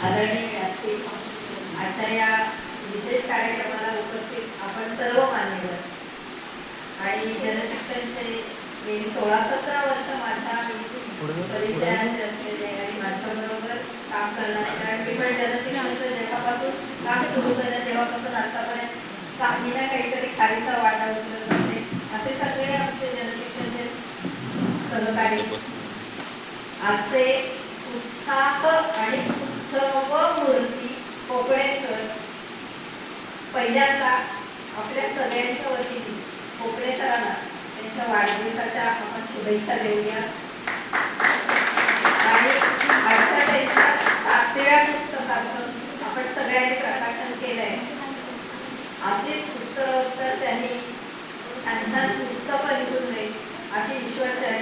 आदरणीय व्यासपीठ आजच्या या विशेष कार्यक्रमाला उपस्थित आपण सर्व मान्यवर आणि जनशिक्षणचे गेली सोळा सतरा वर्ष माझ्या परिचयाचे असलेले आणि माझ्याबरोबर काम करणारे कारण मी पण जनशिक्षणाचं जेव्हापासून काम सुरू झालं तेव्हापासून आतापर्यंत काही ना काहीतरी खालीचा वाटा उचलत असते असे सगळे आमचे जनशिक्षणचे सहकारी. आजचे उत्साह आणि उत्सव मूर्ती कोकणे सर पहिल्यांदा आपल्या सगळ्यांच्या वतीने कोकणे सरांना त्यांच्या वाढदिवसाच्या आपण शुभेच्छा देऊया. आणि आजच्या त्यांच्या सातव्या पुस्तकाचं आपण सगळ्यांनी प्रकाशन केलंय. असेच उत्तरोत्तर त्यांनी छान छान पुस्तकं लिहून दे अशी ईश्वरचरणी